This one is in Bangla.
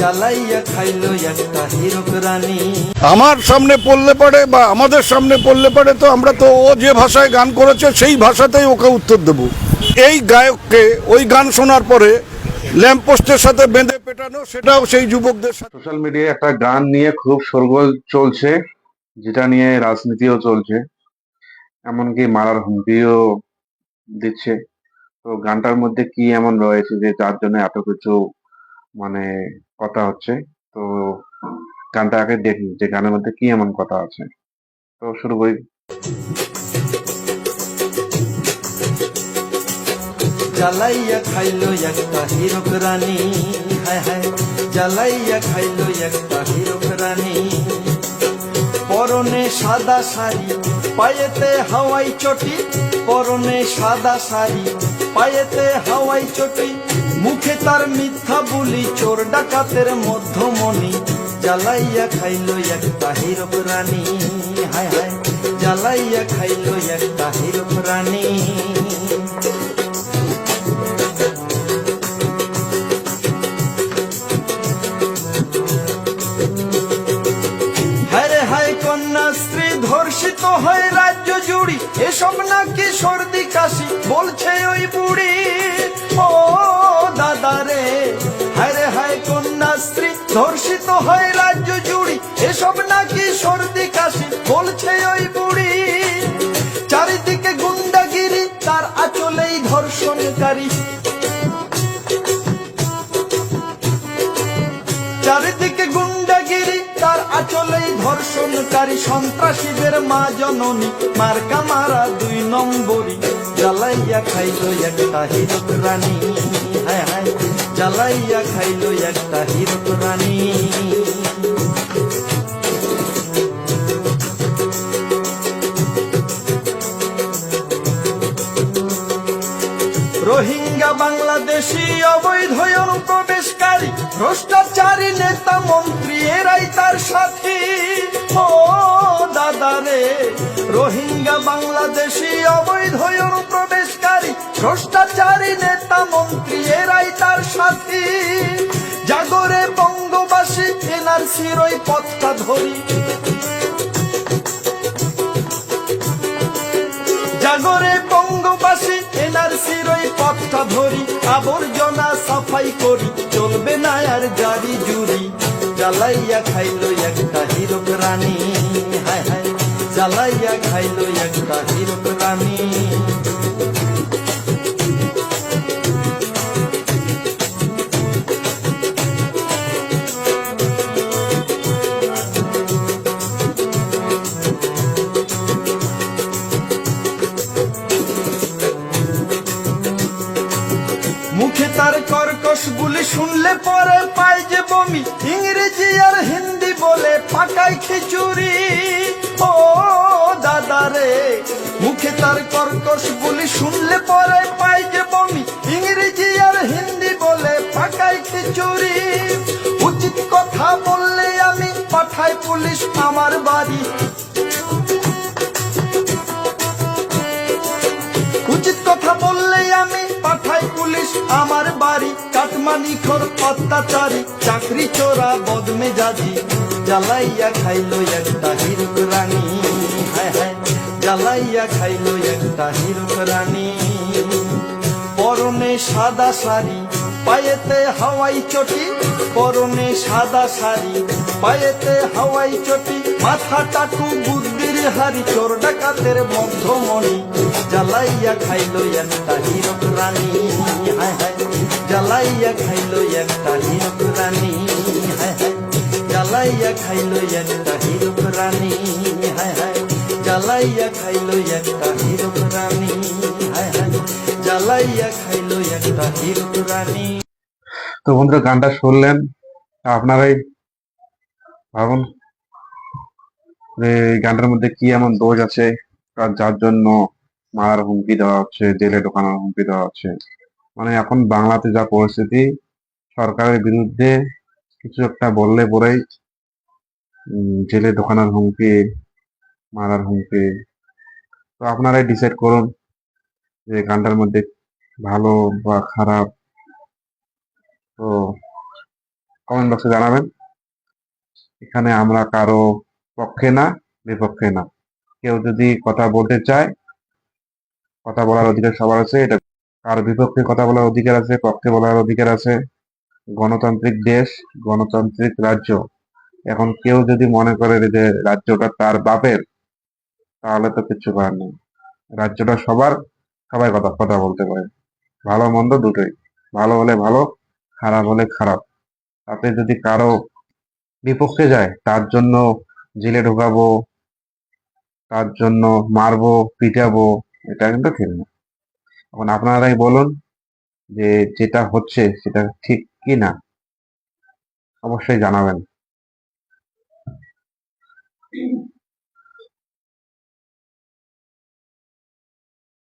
জ্বালাইয়া খাইলো একটা হিরক রানী। আমার সামনে পড়লে পড়ে বা আমাদের সামনে পড়লে পড়ে তো আমরা তো ও যে ভাষায় গান করেছে সেই ভাষাতেই ওকে উত্তর দেব। এই গায়ককে ওই গান শোনার পরে ল্যাম্পপোস্টের সাথে বেঁধে পেটানো সেটাও সেই যুবকদের সাথে। সোশ্যাল মিডিয়ায় একটা গান নিয়ে খুব শোরগোল চলছে যেটা নিয়ে রাজনীতিও চলছে। এমনকি মারার হুমকিও দিচ্ছে। তো গানটার মধ্যে কি এমন রয়েছে যে যার জন্য এত কিছু মানে কথা হচ্ছে। তো গানটা আগে দেখি যে গানের মধ্যে কি এমন কথা আছে। তো শুরু করি। জ্বালাইয়া খাইলো একটা হিরক রানী। হায় হায় জ্বালাইয়া খাইলো একটা হিরক রানী। পরনে সাদা শাড়ি, পায়েতে হাওয়াই চটি। পরনে সাদা শাড়ি, পায়েতে হাওয়াই চটি। মুখে তার মিথ্যা বলি চোর ডাকাতের মধ্যমণি। জ্বালাইয়া খাইলো একটা হিরক রানী। হায় হায়, জ্বালাইয়া খাইলো একটা হিরক রানী। ধর্ষিত হয় রাজ্য জুড়ি। এসব নাকি সর্দি কাশি, বলছে ওই বুড়ি। ধর্ষিত হয় রাজ্য জুড়ি। এসব নাকি সর্দি কাশি, বলছে ওই বুড়ি। চারিদিকে গুন্ডাগিরি, তার আচলেই ধর্ষণকারী। চারিদিকে গুন্ডাগিরি, তার আচলেই ধর্ষণকারী। সন্ত্রাসীদের মা জননী, মার্কা মারা দুই নম্বরই জ্বালাইয়া খাইলো একটা হিরক রানী। হায় হায়, জ্বালাইয়া খাইলো একটা হিরক রানী। রোহিঙ্গা বাংলাদেশি অবৈধ অনুপ্রবেশকারী, ভ্রষ্টাচারী নেতা মন্ত্রী, এরাই তার সাথী। ও দাদা রে, রোহিঙ্গা বাংলাদেশি অবৈধ অনুপ্রবেশকারী ভ্রষ্টাচারী মন্ত্রী এরাই তার সাথী। জাগরে বঙ্গবাসী এনআরসির ওই পথটা ধরি। জাগরে বঙ্গবাসী এনআরসির ওই পথটা ধরি। আবর্জনা সাফাই করি, চলবে না আর জারি জুরি জ্বালাইয়া খাইলো একটা হিরক রানী। হায় হায়, জ্বালাইয়া খাইলো একটা হিরক রানী। কর্কশ গুলি শুনলে পরে পায় যে বমি। ইংরেজি আর হিন্দি বলে পাকায় খিচুড়ি। ও দাদা রে, মুখে তার কর্কশ গুলি শুনলে পরে পায় যে বমি। ইংরেজি আর হিন্দি বলে পাকায় খিচুড়ি। উচিত কথা বললে আমি পাঠাই পুলিশ আমার বাড়ি। উচিত কথা পুলিশ আমার বাড়ি, কাটমানি খোর অত্যাচারী, চাকরি চোরা বদমে জাজি জ্বালাইয়া খাইলো একটা হিরুক রানী। হ্যাঁ হ্যাঁ জ্বালাইয়া খাইলো একটা হিরুক রানী। পরনে সাদা শাড়ি, পায়েতে হাওয়াই চটি। পরনে সাদা শাড়ি, পায়েতে হাওয়াই চটি। মাথা টাকু হারি চোর ডাকাতের মধ্যমণি। জ্বালাইয়া খাইলো একটা হিরক রানী। হায় হায়, জ্বালাইয়া খাইলো একটা হিরক রানী। হায় হায়, জ্বালাইয়া খাইলো একটা হিরক রানী। হায় হায়, জ্বালাইয়া খাইলো একটা হিরক রানী। হায় হায়, জ্বালাইয়া খাইলো একটা হিরক রানী। তো বন্ধুরা, গানটা শুনলেন। আপনারাই ভাবুন গানটার মধ্যে কি এমন দোষ আছে? যার জন্য মারার হুমকি দেওয়া হচ্ছে, জেলে ঢোকানোর হুমকি দেওয়া হচ্ছে? মানে এখন বাংলাতে যা পরিস্থিতি, সরকারের বিরুদ্ধে কিছু একটা বললে পরেই জেলে ঢোকানোর হুমকি, মারার হুমকি। তো আপনারাই ডিসাইড করুন যে গানটার মধ্যে ভালো বা খারাপ। তো কমেন্ট বক্সে জানাবেন। এখানে আমরা কারও পক্ষে না, বিপক্ষে না। কেউ যদি কথা বলতে চায়, কথা বলার অধিকার সবার আছে, এটা কার বিপক্ষে কথা বলার অধিকার আছে, পক্ষে বলার অধিকার আছে? গণতান্ত্রিক দেশ, গণতান্ত্রিক রাজ্য। এখন কেউ যদি মনে করে যে রাজ্যটা তার বাপের, তাহলে তো কিছু করার নেই। রাজ্যটা সবার, সবাই কথা কথা বলতে পারে। ভালো মন্দ দুটোই। ভালো হলে ভালো, খারাপ হলে খারাপ। তাতে যদি কারও বিপক্ষে যায়, তার জন্য জেলে ঢোকাবো, তার জন্য মারবো, পিটাবো, এটা কিন্তু ঠিক না এখন আপনারাই বলুন যে যেটা হচ্ছে সেটা ঠিক কি না অবশ্যই জানাবেন।